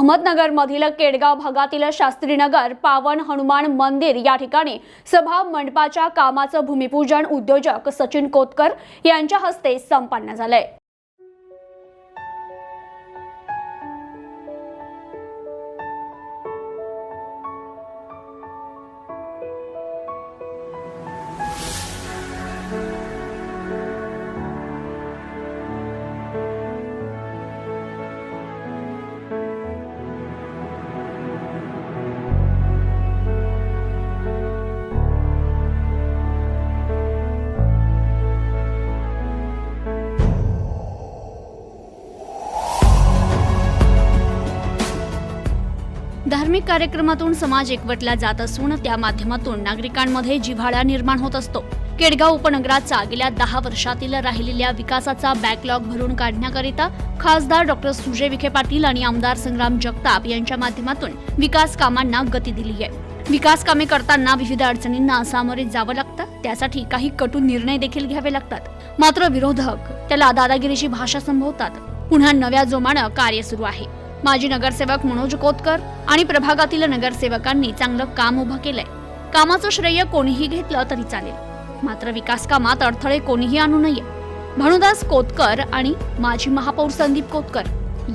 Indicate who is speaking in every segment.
Speaker 1: अहमदनगरमधील केडगाव भागातील शास्त्रीनगर पावन हनुमान मंदिर या ठिकाणी सभा मंडपाच्या कामाचं भूमिपूजन उद्योजक सचिन कोतकर यांच्या हस्ते संपन्न झालंय. धार्मिक कार्यक्रमातून समाज एकवटला जात असून त्या माध्यमातून नागरिकांमध्ये जिव्हाळा निर्माण होत असतो. केडगाव उपनगराचा गेल्या दहा वर्षातील राहिलेल्या विकासाचा बॅकलॉग भरून काढण्याकरिता खासदार डॉक्टर सुजय विखे पाटील आणि आमदार संग्राम जगताप यांच्या माध्यमातून विकास कामांना गती दिली आहे. विकास कामे करताना विविध अडचणींना सामोरे जावं लागतं त्यासाठी काही कटू निर्णय देखील घ्यावे लागतात. मात्र विरोधक त्याला दादागिरीची भाषा संभवतात. पुन्हा नव्या जोमानं कार्य सुरू आहे. माजी नगरसेवक मनोज कोतकर आणि प्रभागातील नगरसेवकांनी चांगलं काम उभं केलंय. कामाचं श्रेय कोणीही घेतलं तरी चालेल. मात्र विकास कामात अडथळे कोणीही आणू नये. भानुदास कोतकर आणि माजी महापौर संदीप कोतकर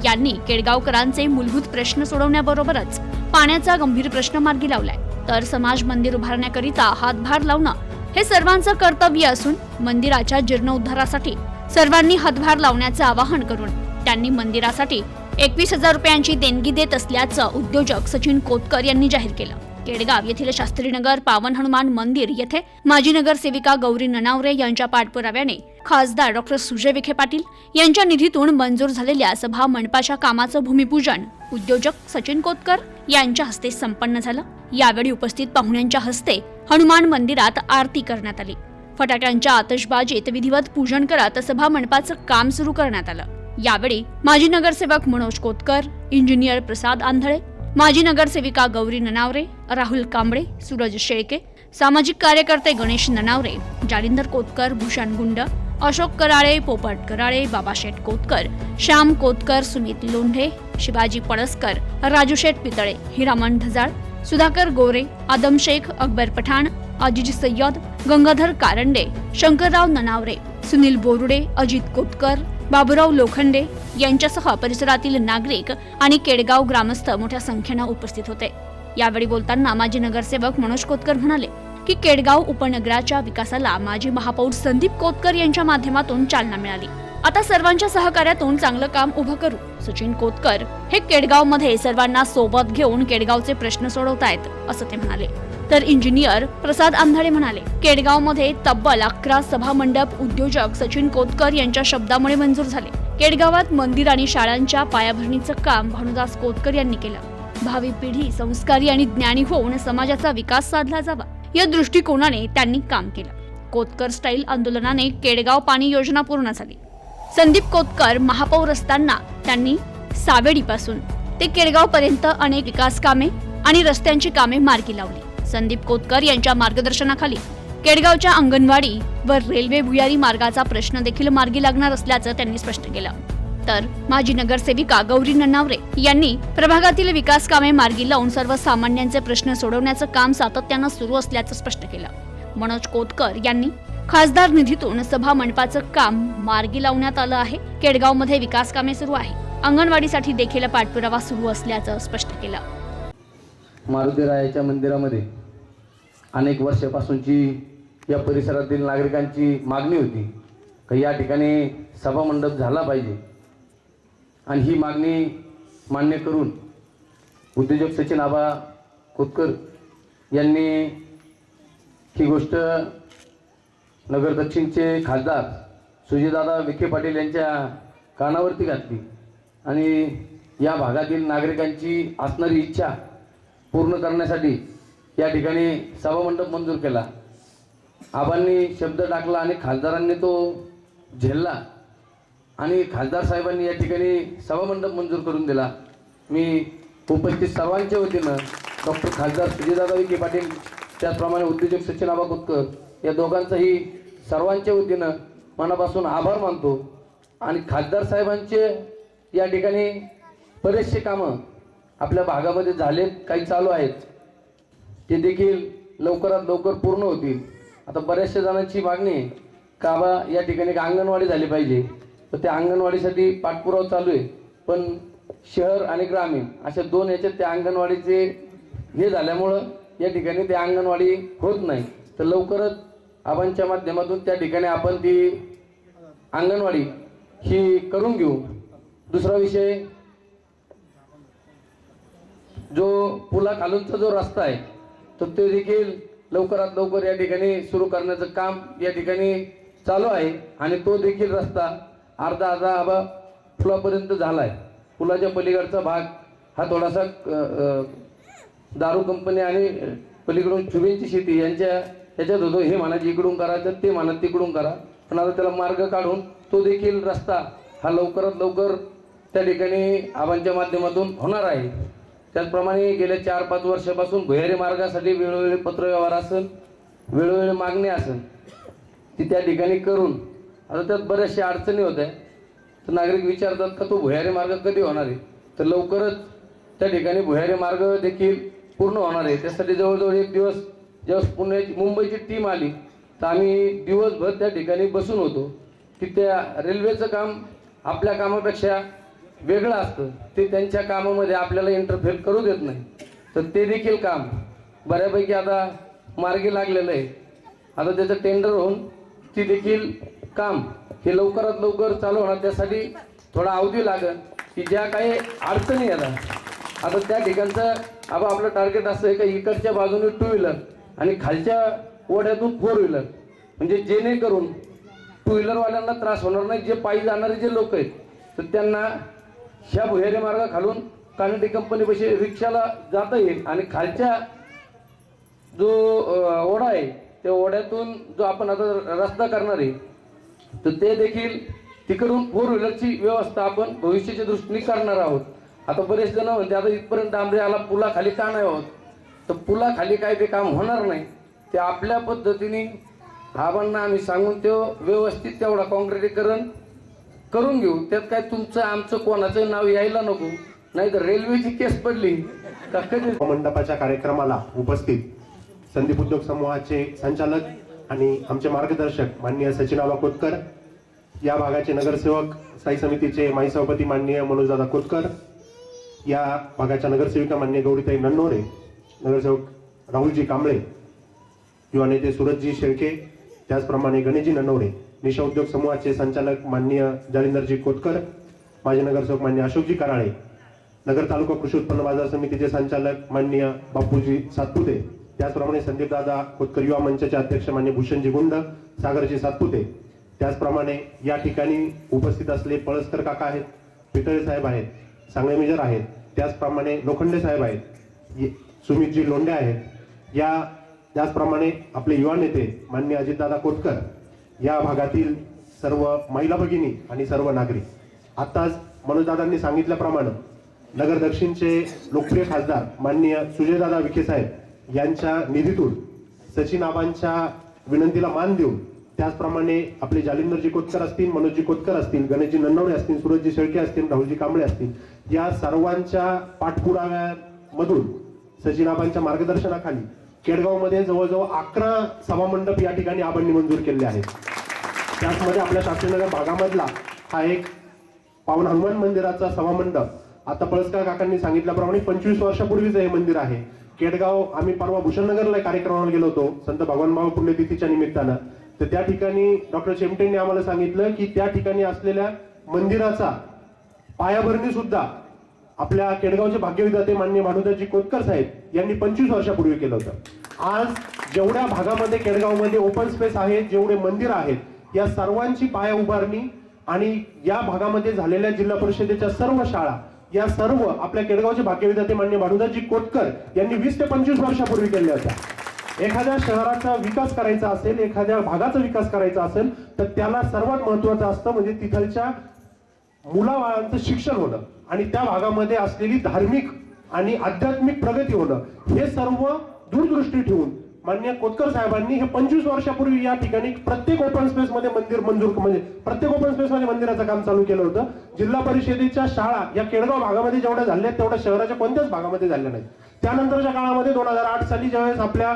Speaker 1: यांनी केडगावकरांचे मूलभूत प्रश्न सोडवण्याबरोबरच पाण्याचा गंभीर प्रश्न मार्गी लावलाय. तर समाज मंदिर उभारण्याकरिता हातभार लावणं हे सर्वांचं कर्तव्य असून मंदिराच्या जीर्णोद्धारासाठी सर्वांनी हातभार लावण्याचं आवाहन करून त्यांनी मंदिरासाठी एकवीस हजार रुपयांची देणगी देत असल्याचं उद्योजक सचिन कोतकर यांनी जाहीर केलं. केडगाव येथील शास्त्रीनगर पावन हनुमान मंदिर येथे माजी नगरसेविका गौरी ननावरे यांच्या पाठपुराव्याने खासदार डॉक्टर सुजय विखे पाटील यांच्या निधीतून मंजूर झालेल्या सभा मंडपाच्या कामाचं भूमिपूजन उद्योजक सचिन कोतकर यांच्या हस्ते संपन्न झालं. यावेळी उपस्थित पाहुण्यांच्या हस्ते हनुमान मंदिरात आरती करण्यात आली. फटाक्यांच्या आतषबाजीत विधिवत पूजन करत सभा मंडपाचं काम सुरू करण्यात आलं. यावेळी माजी नगरसेवक मनोज कोतकर इंजिनियर प्रसाद आंधळे माजी नगरसेविका गौरी ननावरे राहुल कांबळे सूरज शेळके सामाजिक कार्यकर्ते गणेश ननावरे जालिंदर कोतकर भूषण गुंड अशोक कराळे पोपट कराळे बाबाशेठ कोतकर श्याम कोतकर सुमित लोंढे शिवाजी पळसकर राजूशेठ पितळे हिरामण ढजाळ सुधाकर गोरे आदम शेख अकबर पठाण अजिज सय्यद गंगाधर कारंडे शंकरराव ननावरे सुनील बोरुडे अजित कोतकर बाबुराव लोखंडे यांच्यासह परिसरातील नागरिक आणि केडगाव ग्रामस्थ मोठ्या संख्येनं उपस्थित होते. यावेळी बोलताना माजी नगरसेवक मनोज कोतकर म्हणाले की केडगाव उपनगराच्या विकासाला माजी महापौर संदीप कोतकर यांच्या माध्यमातून चालना मिळाली. आता सर्वांच्या सहकार्यातून चांगलं काम उभं करू सचिन कोतकर हे केडगावमध्ये सर्वांना सोबत घेऊन केडगावचे प्रश्न सोडवतायत असं ते म्हणाले. तर इंजिनियर प्रसाद आंधळे म्हणाले केडगावमध्ये तब्बल अकरा सभा मंडप उद्योजक सचिन कोतकर यांच्या शब्दामुळे मंजूर झाले. केडगावात मंदिर आणि शाळांच्या पायाभरणीचं काम भानुदास कोतकर यांनी केलं. भावी पिढी संस्कारी आणि ज्ञानी होऊन समाजाचा विकास साधला जावा या दृष्टिकोनाने त्यांनी काम केलं. कोतकर स्टाईल आंदोलनाने केडगाव पाणी योजना पूर्ण झाली. संदीप कोतकर महापौर असताना त्यांनी सावेडीपासून ते केडगाव पर्यंत अनेक विकास कामे आणि रस्त्यांची कामे मार्गी लावली. संदीप कोतकर यांच्या मार्गदर्शनाखाली. केडगावच्या अंगणवाडी व रेल्वे भुयारी मार्गाचा प्रश्न देखील मार्गी लागणार असल्याचं त्यांनी स्पष्ट केलं. तर माजी नगरसेविका गौरी नन्नावरे यांनी प्रभागातील विकास कामे मार्गी लावून सर्वसामान्यांचे प्रश्न सोडवण्याचं काम सातत्यानं सुरू असल्याचं स्पष्ट केलं. मनोज कोतकर यांनी खासदार निधीतून सभा मंडपाचं काम मार्गी लावण्यात आलं आहे. केडगावमध्ये विकास कामे सुरू आहे. अंगणवाडीसाठी देखील पाठपुरावा सुरू असल्याचं स्पष्ट केलं.
Speaker 2: मारुतीरायाच्या मंदिरामध्ये अनेक वर्षापासूनची या परिसरातील नागरिकांची मागणी होती. का या ठिकाणी सभामंडप झाला पाहिजे. आणि ही मागणी मान्य करून उद्योजक सचिन आबा खोतकर यांनी ही गोष्ट नगर दक्षिणचे खासदार सुजयदादा विखे पाटील यांच्या कानावरती घातली. आणि या भागातील नागरिकांची असणारी इच्छा पूर्ण करण्यासाठी या ठिकाणी सभामंडप मंजूर केला. आबांनी शब्द टाकला आणि खासदारांनी तो झेलला आणि खासदार साहेबांनी या ठिकाणी सभामंडप मंजूर करून दिला. मी उपस्थित सर्वांच्या वतीनं डॉक्टर खासदार सुजयदादा विखे पाटील त्याचप्रमाणे उद्योजक सचिन आबा कुतकर या दोघांचाही सर्वांच्या वतीनं मनापासून आभार मानतो. आणि खासदार साहेबांचे या ठिकाणी बरेचसे कामं आपल्या भागामध्ये झाले काही चालू आहेत. ते देखील लवकरात लवकर पूर्ण होतील. आता बऱ्याचशा जणांची मागणी आहे का बा या ठिकाणी अंगणवाडी झाली पाहिजे. तर त्या अंगणवाडीसाठी पाठपुरावा चालू आहे. पण शहर आणि ग्रामीण अशा दोन याच्यात त्या अंगणवाडीचे हे झाल्यामुळं या ठिकाणी ते अंगणवाडी होत नाही. तर लवकरच आबांच्या माध्यमातून त्या ठिकाणी आपण ती अंगणवाडी ही करून घेऊ. दुसरा विषय जो पुला खालूनचा जो रस्ता आहे तर ते देखील लवकरात लवकर या ठिकाणी सुरू करण्याचं काम या ठिकाणी चालू आहे आणि तो देखील रस्ता अर्धा अर्धा आबा पुलापर्यंत झाला आहे पुलाच्या पलीकडचा भाग हा थोडासा दारू कंपनी आणि पलीकडून चुबींची शेती यांच्या याच्यात होतो. हे म्हणायचे इकडून करा तर ते म्हणत तिकडून करा. पण आता त्याला मार्ग काढून तो देखील रस्ता हा लवकरात लवकर त्या ठिकाणी आबांच्या माध्यमातून होणार आहे. त्याचप्रमाणे गेल्या चार पाच वर्षापासून भुयारी मार्गासाठी वेळोवेळी पत्रव्यवहार असेल वेळोवेळी मागणी असेल ती त्या ठिकाणी करून आता त्यात बऱ्याचशा अडचणी होत आहे तर नागरिक विचारतात का तो भुयारी मार्ग कधी होणार आहे? तर लवकरच त्या ठिकाणी भुयारी मार्ग देखील पूर्ण होणार आहे. त्यासाठी जवळजवळ एक दिवस जेव्हा पुण्याची मुंबईची टीम आली तर आम्ही दिवसभर त्या ठिकाणी बसून होतो. की त्या रेल्वेचं काम आपल्या कामापेक्षा वेगळं असतं. ते त्यांच्या कामामध्ये आपल्याला इंटरफेअर करू देत नाही. तर ते देखील काम बऱ्यापैकी आता मार्गी लागलेलं आहे. आता त्याचं टेंडर होऊन ती देखील काम हे लवकरात लवकर चालू होणार. त्यासाठी थोडा अवधी लागेल की ज्या काही अडचणी येतात आता त्या ठिकाणचं आता आपलं टार्गेट असं आहे का इकडच्या बाजूने टू व्हीलर आणि खालच्या ओढ्यातून फोर व्हीलर म्हणजे जेणेकरून टू व्हीलरवाल्यांना त्रास होणार नाही. जे पायी जाणारे जे लोक आहेत तर त्यांना ह्या भुयारी मार्ग खालून कानडी कंपनीपाशी रिक्षाला जाता येईल. आणि खालच्या जो ओढा आहे त्या ओढ्यातून जो आपण आता रस्ता करणार आहे तर ते देखील तिकडून फोर व्हीलरची व्यवस्था आपण भविष्याच्या दृष्टीने करणार आहोत. आता बरेच जण म्हणते आता इथपर्यंत डांबरे आला पुलाखाली का नाही आहोत? तर पुलाखाली काय ते काम होणार नाही. ते आपल्या पद्धतीने आबांना आम्ही सांगून तो व्यवस्थित तेवढा काँक्रिटीकरण करून घेऊ. त्यात काय तुमचं आमचं कोणाचं नाव यायला नको. नाही तर रेल्वेची केस पडली. का कधी?
Speaker 3: मंडपाच्या कार्यक्रमाला उपस्थित संदीप उद्योग समूहाचे संचालक आणि आमचे मार्गदर्शक माननीय सचिनाबा कोतकर या भागाचे नगरसेवक साई समितीचे माई सभापती माननीय मनोजदादा कोतकर या भागाच्या नगरसेविका मान्य गौरीताई नन्नोरे नगरसेवक राहुलजी कांबळे युवा नेते सुरजजी शेळके त्याचप्रमाणे गणेशजी नन्नोरे. निशा उद्योग समूहाचे संचालक माननीय जालिंदरजी कोतकर माजी नगरसेवक मान्य अशोकजी कराळे नगर तालुका कृषी उत्पन्न बाजार समितीचे संचालक माननीय बापूजी सातपुते त्याचप्रमाणे संदीपदादा कोतकर खोतकर युवा मंचाचे अध्यक्ष मान्य भूषणजी गुंड सागरजी सातपुते. त्याचप्रमाणे या ठिकाणी उपस्थित असले पळसकर काका आहेत पितळे साहेब आहेत सांगळे मेजर आहेत त्याचप्रमाणे लोखंडे साहेब आहेत सुमितजी लोंढे आहेत. या त्याचप्रमाणे आपले युवा नेते मान्य अजितदादा कोतकर या भागातील सर्व महिला भगिनी आणि सर्व नागरिक. आताच मनोजदादांनी सांगितल्याप्रमाणे नगर दक्षिणचे लोकप्रिय खासदार माननीय सुजयदादा विखे साहेब यांच्या निधीतून सचिन आबांच्या विनंतीला मान देऊन त्याचप्रमाणे आपले जालिंदरजी कोतकर असतील मनोजजी कोतकर असतील गणेशजी नन्नवडे असतील सूरजजी शेळके असतील राहुलजी कांबळे असतील या सर्वांच्या पाठपुराव्यामधून सचिनाबांच्या मार्गदर्शनाखाली केडगावमध्ये जवळजवळ अकरा सभामंडप या ठिकाणी आबांनी मंजूर केले आहेत. त्याचमध्ये आपल्या शास्त्रीनगर भागामधला हा एक पावन हनुमान मंदिराचा सभामंडप. आता पळसकर काकांनी सांगितल्याप्रमाणे पंचवीस वर्षापूर्वीचं हे मंदिर आहे. केडगाव आम्ही परवा भूषणनगरला कार्यक्रमाला गेलो होतो संत भगवानबाबा पुण्यतिथीच्या निमित्तानं. तर त्या ठिकाणी डॉक्टर चेमटेंनी आम्हाला सांगितलं की त्या ठिकाणी असलेल्या मंदिराचा पायाभरणी सुद्धा आपल्या केडगावचे भाग्यविधाते मान्य भानुदाजी कोतकर साहेब यांनी पंचवीस वर्षापूर्वी केलं होतं. आज जेवढ्या भागामध्ये केडगावमध्ये ओपन स्पेस आहेत जेवढे मंदिर आहेत या सर्वांची पाया उभारणी आणि या भागामध्ये झालेल्या जिल्हा परिषदेच्या सर्व शाळा या सर्व आपल्या केडगावचे भाग्यविधाते मान्य भानुदाजी कोतकर यांनी वीस ते पंचवीस वर्षापूर्वी केल्या होत्या. एखाद्या शहराचा विकास करायचा असेल एखाद्या भागाचा विकास करायचा असेल तर त्याला सर्वात महत्वाचं असतं म्हणजे तिथलच्या मुलाबाळांचं शिक्षण होणं आणि त्या भागामध्ये असलेली धार्मिक आणि आध्यात्मिक प्रगती होणं हे सर्व दूरदृष्टी ठेवून मान्य कोतकर साहेबांनी हे पंचवीस वर्षापूर्वी या ठिकाणी प्रत्येक ओपन स्पेस मध्ये मंदिर मंजूर म्हणजे प्रत्येक ओपन स्पेस मध्ये मंदिराचं काम चालू केलं होतं. जिल्हा परिषदेच्या शाळा या केडगाव भागामध्ये जेवढ्या झाल्या आहेत, तेवढ्या शहराच्या कोणत्याच भागामध्ये झाल्या नाही त्यानंतरच्या काळामध्ये दोन हजार आठ साली ज्यावेळेस आपल्या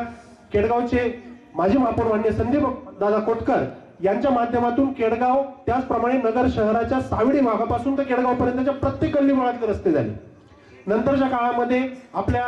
Speaker 3: केडगावचे माजी महापौर मान्य संदीप दादा कोटकर यांच्या माध्यमातून केडगाव त्याचप्रमाणे नगर शहराच्या सावडी भागापासून तर केडगाव पर्यंतच्या प्रत्येक गल्ली मुळातले रस्ते झाले. नंतरच्या काळामध्ये आपल्या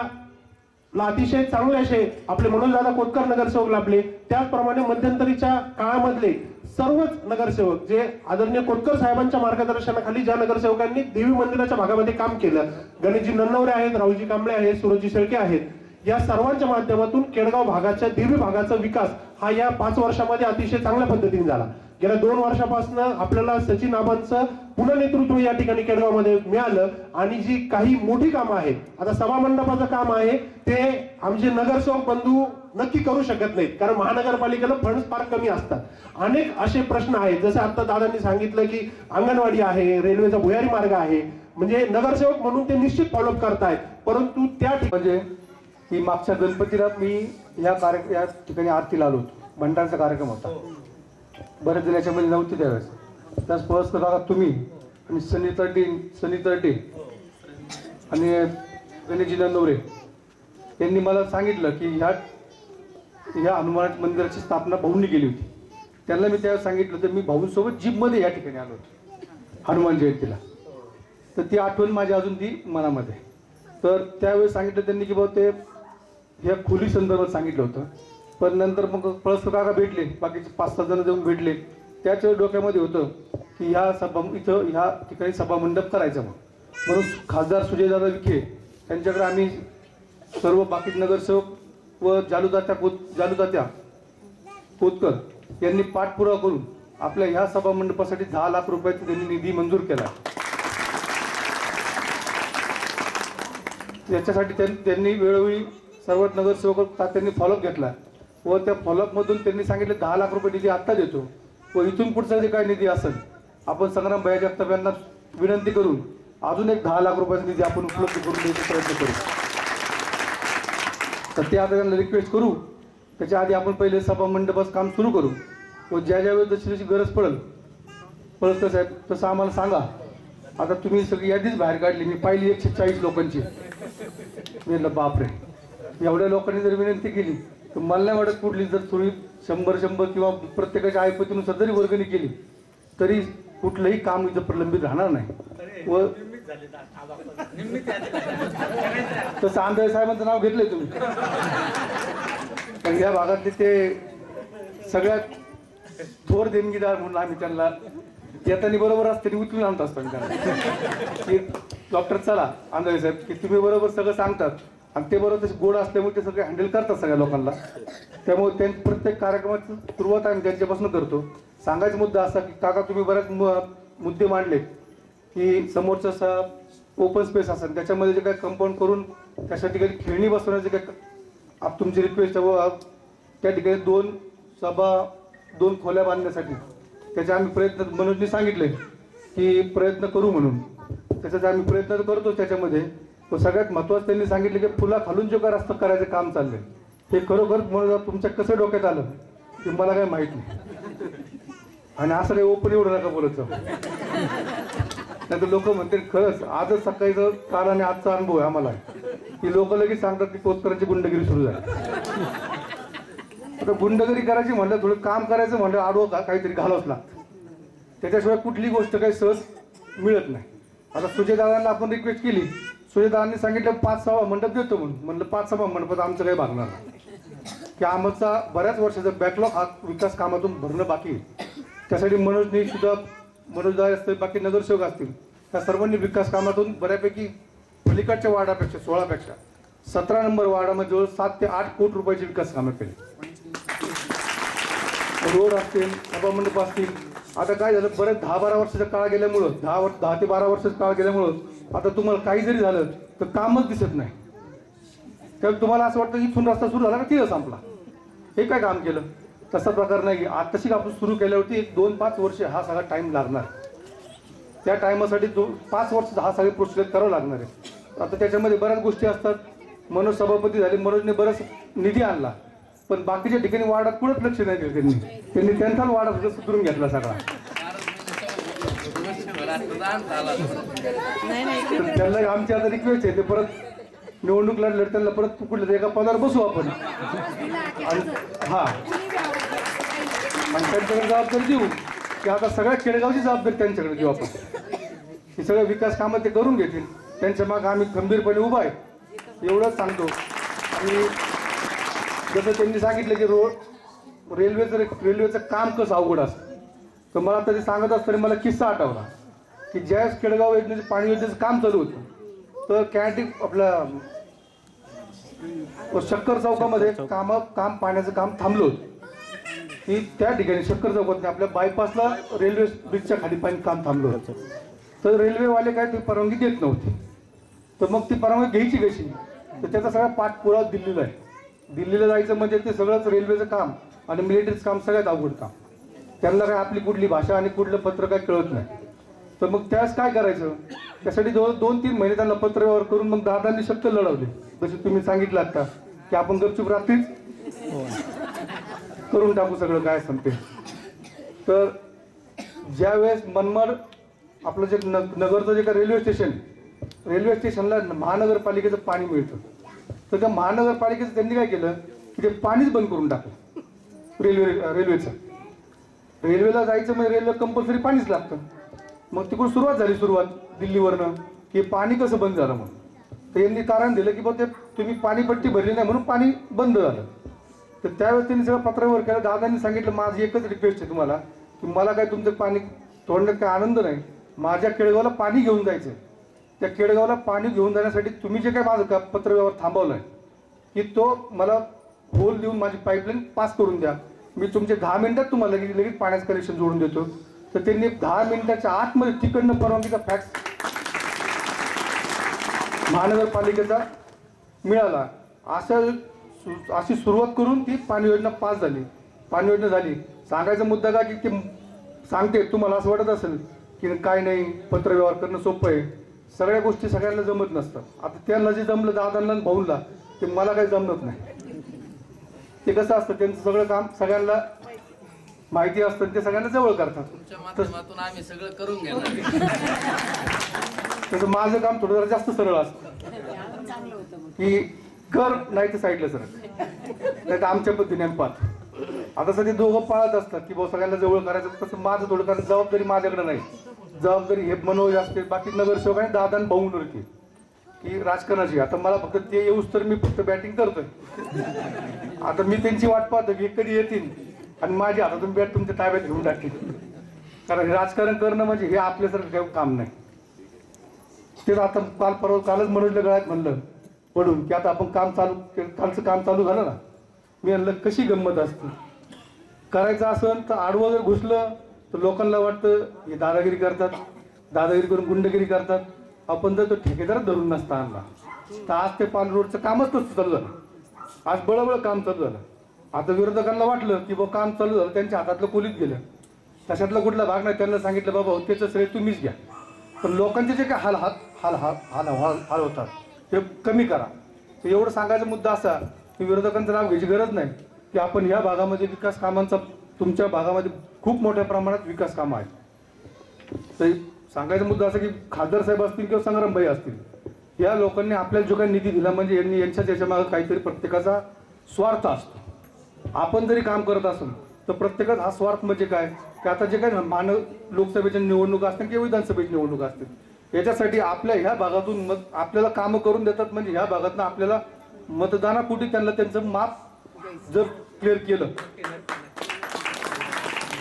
Speaker 3: अतिशय चांगले असे आपले मनोजदादा कोतकर नगरसेवक लाभले. त्याचप्रमाणे मध्यंतरीच्या काळामधले सर्वच नगरसेवक जे आदरणीय कोटकर साहेबांच्या मार्गदर्शनाखाली ज्या नगरसेवकांनी देवी मंदिराच्या भागामध्ये काम केलं. गणेशजी नन्नवरे आहेत राहुलजी कांबळे आहेत सुरजी शेळके आहेत. या सर्वांच्या माध्यमातून केडगाव भागाच्या देवी भागाचा विकास हा या पाच वर्षामध्ये अतिशय चांगल्या पद्धतीने झाला. गेल्या दोन वर्षापासून आपल्याला सचिन आबांचं पुन्हा नेतृत्व या ठिकाणी केडगावमध्ये मिळालं आणि जी काही मोठी कामं आहेत आता सभामंडपाचं काम आहे ते आमचे नगरसेवक बंधू नक्की करू शकत नाहीत. कारण महानगरपालिकेला फंड फार कमी असतात. अनेक असे प्रश्न आहेत. जसे आता दादांनी सांगितलं की अंगणवाडी आहे रेल्वेचा भुयारी मार्ग आहे. म्हणजे नगरसेवक म्हणून ते निश्चित फॉलोअप करतायत. परंतु त्या ठिकाणी
Speaker 4: म्हणजे की मागच्या गणपतीला मी या कार्य या ठिकाणी आरतीला आलो होतो. भंडारचा कार्यक्रम होता. बऱ्याच जण याच्यामध्ये नव्हते त्यावेळेस. त्याच पळस दादा तुम्ही आणि सनी तर्टे सनी तर्टे आणि गणेशजी नवरे. यांनी मला सांगितलं की ह्या ह्या हनुमान मंदिराची स्थापना भाऊंनी केली होती. त्यांना मी त्यावेळेस सांगितलं तर मी भाऊंसोबत जीपमध्ये या ठिकाणी आलो होतो हनुमान जयंतीला. तर ती आठवण माझी अजून ती मनामध्ये आहे. तर त्यावेळेस सांगितलं त्यांनी की बाबा ते या खोली संदर्भात सांगितलं होतं. पण नंतर मग पळस काका भेटले बाकीचे पाच सहा जण जाऊन भेटले. त्याच डोक्यामध्ये होतं की ह्या सभा इथं ह्या ठिकाणी सभामंडप करायचं मग. म्हणून खासदार सुजयदादा विखे यांच्याकडे आम्ही सर्व बाकी नगरसेवक व जालूदात्या कोत जालूदात्या कोतकर यांनी पाठपुरावा करून आपल्या ह्या सभामंडपासाठी दहा लाख रुपयाचा त्यांनी निधी मंजूर केला. याच्यासाठी त्यां- त्यांनी वेळोवेळी सर्व नगरसेवक त्यांनी फॉलोअप घेतला. व त्या फॉलोअपमधून त्यांनी सांगितलं दहा लाख रुपये निधी आत्ता देतो. व इथून पुढचा जे काय निधी असेल आपण संग्राम भैया जगताप यांना विनंती करून अजून एक दहा लाख रुपयाचा निधी आपण उपलब्ध करून द्यायचा प्रयत्न करू. तर ते आता त्यांना रिक्वेस्ट करू. त्याच्या आधी आपण पहिले सभा मंडपास काम सुरू करू. व ज्या ज्या वेळेस जशी जशी गरज पडेल पळत साहेब तसं आम्हाला सांगा. आता तुम्ही सगळी यादीच बाहेर काढली मी पाहिली एकशे चाळीस लोकांची. मी बापरे. एवढ्या लोकांनी जर विनंती केली तर मला नाही वाटत कुठली जर थोडी शंभर शंभर किंवा प्रत्येकाच्या आयपतीनुसार जरी वर्गणी केली तरी कुठलंही काम इथं प्रलंबित राहणार नाही. व तसं आंधळे साहेबांचं नाव घेतलंय तुम्ही. पण या भागातले ते सगळ्यात थोर देणगीदार म्हणून आम्ही त्यांना येताना बरोबर असते उचलून आणत असतो आम्ही त्यांना. की डॉक्टर चला आंधळे साहेब की तुम्ही बरोबर सगळं सांगतात. आणि ते बरोबर तसे गोड असल्यामुळे ते सगळे हँडल करतात सगळ्या लोकांना. त्यामुळे त्यां प्रत्येक कार्यक्रमाची सुरुवात आम्ही त्यांच्यापासून करतो. सांगायचा मुद्दा असा की काका तुम्ही बऱ्याच मुद्दे मांडले की समोरचं ओपन स्पेस असेल त्याच्यामध्ये जे काही कंपाऊंड करून त्याच्या ठिकाणी खेळणी बसवण्याचे काय आप तुमची रिक्वेस्ट व त्या ठिकाणी दोन सभा दोन खोल्या बांधण्यासाठी त्याचे आम्ही प्रयत्न मनोजनी सांगितले की प्रयत्न करू म्हणून. त्याच्यात आम्ही प्रयत्न तर करतो त्याच्यामध्ये व सगळ्यात महत्त्वाचं त्यांनी सांगितलं की फुला खालून जो काय रस्ता करायचं काम चाललंय. हे खरोखर म्हणून तुमच्या कसं डोक्यात आलं? ते मला काही माहीत नाही. आणि असं काही ओपन एवढं नका बोलत नाही तर लोक म्हणते खरंच आजच सकाळीचं काल आणि आजचा अनुभव आहे आम्हाला. की लोक लगेच सांगतात की कोतकरांची गुंडगिरी सुरू झाली. आता गुंडगिरी करायची म्हणलं थोडं काम करायचं म्हणलं आडवं का काहीतरी घालावंच लागतं. त्याच्याशिवाय कुठली गोष्ट काही सहज मिळत नाही. आता सुजयदादांना आपण रिक्वेस्ट केली सुजयदादांनी सांगितलं पाच सहा मंडप देतो म्हणून. म्हणलं पाच सहा मंडपात आमचं काही भागणार नाही. की आमचा बऱ्याच वर्षाचा बॅकलॉग हा विकास कामातून भरणं बाकी आहे. त्यासाठी मनोजनी सुद्धा मनोजदार असतील बाकी नगरसेवक असतील त्या सर्वांनी विकास कामातून बऱ्यापैकी पलीकडच्या वार्डापेक्षा सोळापेक्षा सतरा नंबर वार्डामध्ये जवळ सात ते आठ कोटी रुपयाची विकास कामं केली. रोड असतील सभामंडप असतील. आता काय झालं बरेच दहा बारा वर्षाचा काळ गेल्यामुळं दहा वर्ष दहा ते बारा वर्षाचा काळ गेल्यामुळं आता तुम्हाला काही जरी झालं तर कामच दिसत नाही. त्यामुळे तुम्हाला असं वाटतं इथून रस्ता सुरू झाला का तिथं संपला? हे काय काम केलं? तसा प्रकार नाही. आत्ताशी आपण सुरू केल्यावरती एक दोन पाच वर्ष हा सगळा टाईम लागणार. त्या टायमासाठी दो पाच वर्ष हा सगळे प्रोसिजर करावं लागणार आहे. आता त्याच्यामध्ये बऱ्याच गोष्टी असतात. मनोज सभापती झाले मनोजने बराच निधी आणला. पण बाकीच्या ठिकाणी वार्डात कुठंच लक्ष नाही दिलं त्यांनी. त्यांनी त्यांचाच वाडा सुद्धा सुधरून घेतला सगळा. त्यांना आमची आता रिक्वेस्ट आहे ते परत निवडणूक लढल्यावर त्यांना परत कुठलं तरी एका पदावर बसू आपण. आणि हा. आणि त्यांच्याकडे जबाबदारी देऊ. की आता सगळ्या खेडेगावची जबाबदारी त्यांच्याकडे देऊ आपण. हे सगळं विकास कामं ते करून घेतील. त्यांच्या मागे आम्ही खंबीरपणे उभा आहे. एवढंच सांगतो. आणि जसं त्यांनी सांगितलं की रोड रेल्वेचं रेल्वेचं काम कसं अवघड असतं. तर मला तरी सांगत असताना मला किस्सा आठवला. की ज्यावेळेस खेडगाव योजनेचं पाणी योजनेचं काम चालू होतं तर कॅन्टीन आपल्या शक्कर चौकामध्ये काम काम पाण्याचं काम थांबलं होतं. की त्या ठिकाणी शक्कर चौकात आपल्या बायपासला रेल्वे ब्रिजच्या खाली पाणी काम थांबलं होतं. तर रेल्वेवाले काय ती परवानगी देत नव्हते. तर मग ती परवानगी घ्यायची कशी? तर त्याचा सगळा पाठपुरावा दिल्लीला आहे. दिल्लीला जायचं म्हणजे ते सगळंच रेल्वेचं काम आणि मिलिटरीचं काम सगळ्यात अवघड काम. त्यांना काय आपली कुठली भाषा आणि कुठलं पत्र काय कळत नाही. तर मग त्यास काय करायचं? त्यासाठी जवळ दोन तीन महिने त्यांना पत्रव्यवहार करून मग दादांनी शब्द लढवले. जसे तुम्ही सांगितलं आता की आपण गपचूप रात्रीच करून टाकू सगळं काय सांगते तर ज्या वेळेस मनमाड आपलं जे न नगरचं जे काय रेल्वे स्टेशन रेल्वे स्टेशनला महानगरपालिकेचं पाणी मिळतं. तर त्या महानगरपालिकेचं त्यांनी काय केलं की ते पाणीच बंद करून टाकलं. रेल्वे रेल्वेचं रेल्वेला जायचं म्हणजे रेल्वे कंपल्सरी पाणीच लागतं. मग तिकडून सुरुवात झाली सुरुवात दिल्लीवरनं की पाणी कसं बंद झालं म्हणून तर यांनी कारण दिलं की बा ते तुम्ही पाणीपट्टी भरली नाही म्हणून पाणी बंद झालं. तर त्यावेळेस त्यांनी सगळं पत्रावर केलं. दादांनी सांगितलं माझी एकच रिक्वेस्ट आहे तुम्हाला की मला काय तुमचं पाणी तोडण्यात काय आनंद नाही. माझ्या केळगावला पाणी घेऊन जायचं त्या केळगावला पाणी घेऊन जाण्यासाठी तुम्ही जे काय माझं का पत्रव्यवहार थांबवलं आहे की तो मला होल देऊन माझी पाईपलाईन पास करून द्या. मी तुमचे दहा मिनिटात तुम्हाला लगेच लगेच पाण्याचं कनेक्शन जोडून देतो. तर त्यांनी दहा मिनिटाच्या आतमध्ये तिकडनं परवानगीचा फॅक्स महानगरपालिकेचा मिळाला. अशा सु- अशी सुरुवात करून ती पाणी योजना पास झाली. पाणी योजना झाली. सांगायचा मुद्दा का की ते सांगते तुम्हाला असं वाटत असेल की काय नाही पत्रव्यवहार करणं सोपं आहे. सगळ्या गोष्टी सगळ्यांना जमत नसतात. आता त्यांना जे जमलं दादांना आणि ते मला काही जमत नाही. ते कसं असतं त्यांचं सगळं काम सगळ्यांना माहिती असतं ते सगळ्यांना जवळ करतात.
Speaker 5: तुमच्या माध्यमातून आम्ही सगळं करून घेणार.
Speaker 4: तसं माझं काम थोडं जरा जास्त सरळ असतं. की कर नाही तर साईडला सर नाही तर आमच्या पद्धतीने आम्ही पाहतो. आता सध्या दोघं पाळत असतात की भाऊ सगळ्यांना जवळ करायचं तसं माझं थोडं कारण जबाबदारी माझ्याकडे नाही. जबाबदारी हे मनोज असते बाकी नगरसेवक आणि दादा आणि भाऊंवरती की राजकारणाची. आता मला फक्त ते येऊस तर मी फक्त बॅटिंग करतोय. आता मी त्यांची वाट पाहतो की हे कधी येतील. आणि माझी आता तुम्ही बॅट तुमच्या ताब्यात घेऊन टाकतील कारण हे राजकारण करणं म्हणजे हे आपल्यासारखं काही काम नाही. ते आता काल परवा कालच मनोजला गळ्यात म्हणलं पडून की आता आपण काम चालू कालचं काम चालू झालं ना. मी म्हणलं कशी गंमत असते? करायचं असेल तर आडवं जर घुसलं तर लोकांना वाटतं हे दादागिरी करतात दादागिरी करून गुंडगिरी करतात. आपण जर तो ठेकेदार धरून नसता आणला तर आज ते पाल रोडचं कामच नसतं चालू झालं आज बळबळ काम चालू झालं. आता विरोधकांना वाटलं की बा काम चालू झालं त्यांच्या हातातलं कोलीत गेलं. तशातला कुठला भाग नाही त्यांना सांगितलं बाबा त्याचं श्रेय तुम्हीच घ्या. पण लोकांचे जे काय हाल हात हाल हाल हाल हाल हाल होतात ते कमी करा. तर एवढं सांगायचा मुद्दा असा की विरोधकांचं नाव घ्यायची गरज नाही की आपण ह्या भागामध्ये विकास कामांचा तुमच्या भागामध्ये खूप मोठ्या प्रमाणात विकास कामं आहेत. तर सांगायचा मुद्दा असा की खासदार साहेब असतील किंवा संग्रामबाई असतील या लोकांनी आपल्याला जो काही निधी दिला म्हणजे यांनी यांच्याच याच्यामागे काहीतरी प्रत्येकाचा स्वार्थ असतो. आपण जरी काम करत असून तर प्रत्येकात हा स्वार्थ म्हणजे काय? की आता जे काय मानव लोकसभेच्या निवडणुका असतील किंवा विधानसभेची निवडणुका असतील याच्यासाठी आपल्या ह्या भागातून मत आपल्याला कामं करून देतात म्हणजे ह्या भागातनं आपल्याला मतदानापोटी त्यांना त्यांचं माप जर क्लिअर केलं.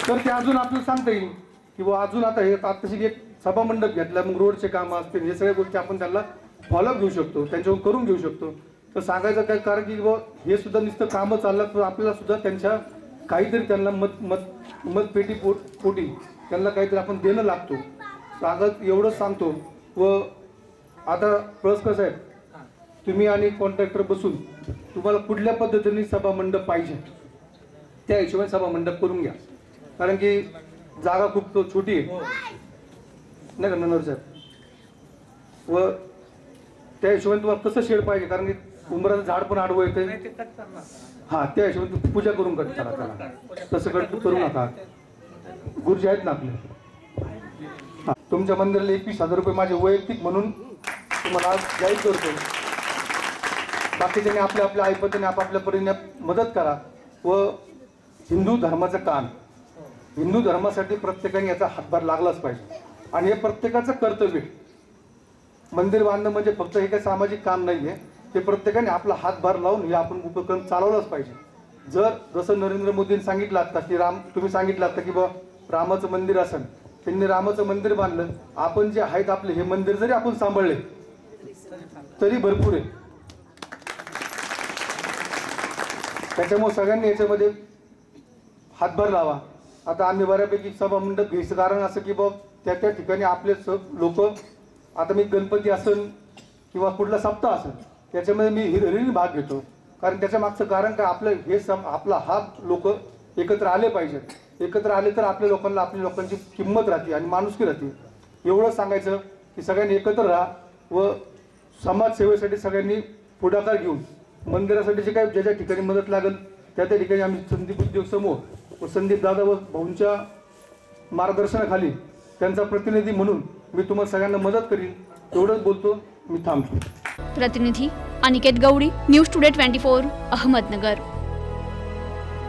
Speaker 4: तर ते अजून आपल्याला सांगता येईल की अजून आता हे आत्ताशी एक सभामंडप घेतला मग रोडचे कामं असतील हे सगळ्या गोष्टी आपण त्यांना फॉलोअप घेऊ शकतो त्यांच्याकडून करून घेऊ शकतो. तर सांगायचं काय कारण की व हे सुद्धा नुसतं कामं चाललं तर आपल्याला सुद्धा त्यांच्या काहीतरी त्यांना मत मत मतपेटी पोट पोटी त्यांना काहीतरी आपण देणं लागतो. सांगत एवढंच सांगतो. व आता प्रस कसं आहे तुम्ही आणि कॉन्ट्रॅक्टर बसून तुम्हाला कुठल्या पद्धतीने सभा मंडप पाहिजे? त्या हिशोबाने सभा मंडप करून घ्या. कारण की जागा खूप तो छोटी आहे. नाही का नंदर साहेब? व त्या हिशोबाने तुम्हाला कसं शेड पाहिजे? कारण की उंबराचं झाड पण आडवं येते हा त्या हिशोबाने तुम्ही पूजा करून कट करा त्याला तसं कट करू नका. गुरुजी आहेत ना आपले? हा तुमच्या मंदिराला एकवीस हजार रुपये माझे वैयक्तिक म्हणून तुम्हाला आज जाहीर करतो बाकीच्याने आपल्या आपल्या ऐपतीने आपापल्या परीने मदत करा व हिंदू धर्माचं काम. हिंदू धर्मासाठी प्रत्येकाने याचा हातभार लागलाच पाहिजे. आणि हे प्रत्येकाचं कर्तव्य. मंदिर बांधणं म्हणजे फक्त हे काही सामाजिक काम नाही आहे ते प्रत्येकाने आपला हातभार लावून हे आपण उपक्रम चालवलाच पाहिजे. जर जसं नरेंद्र मोदींनी सांगितलं आता की राम तुम्ही सांगितलं आता की बा रामाचं मंदिर असेल त्यांनी रामाचं मंदिर बांधलं आपण जे आहेत आपले हे मंदिर जरी आपण सांभाळले तरी भरपूर आहे. त्याच्यामुळे सगळ्यांनी याच्यामध्ये हातभार लावा. आता आम्ही बऱ्यापैकी सभा मंडप घ्यायचं कारण असं की बाब त्या त्या ठिकाणी आपले सब लोक आता मी गणपती असेल किंवा कुठला सप्ताह असेल त्याच्यामध्ये मी हिरिरीने भाग घेतो. कारण त्याच्या मागचं कारण काय? आपलं हे सम आपला हा लोक एकत्र आले पाहिजेत. एकत्र आले तर आपल्या लोकांना आपल्या लोकांची किंमत राहते आणि माणुसकी राहते. एवढं सांगायचं की सगळ्यांनी एकत्र राहा व समाजसेवेसाठी सगळ्यांनी पुढाकार घेऊन मंदिरासाठी जे काय ज्या ज्या ठिकाणी मदत लागेल त्या त्या ठिकाणी आम्ही संदीप उद्योग समूह व संदीप दादा व भाऊंच्या मार्गदर्शनाखाली त्यांचा प्रतिनिधी म्हणून मी तुम्हाला सगळ्यांना मदत करीन. एवढंच बोलतो. मी थांबतो.
Speaker 1: प्रतिनिधी Aniket Gaudi news today twenty four Ahmednagar.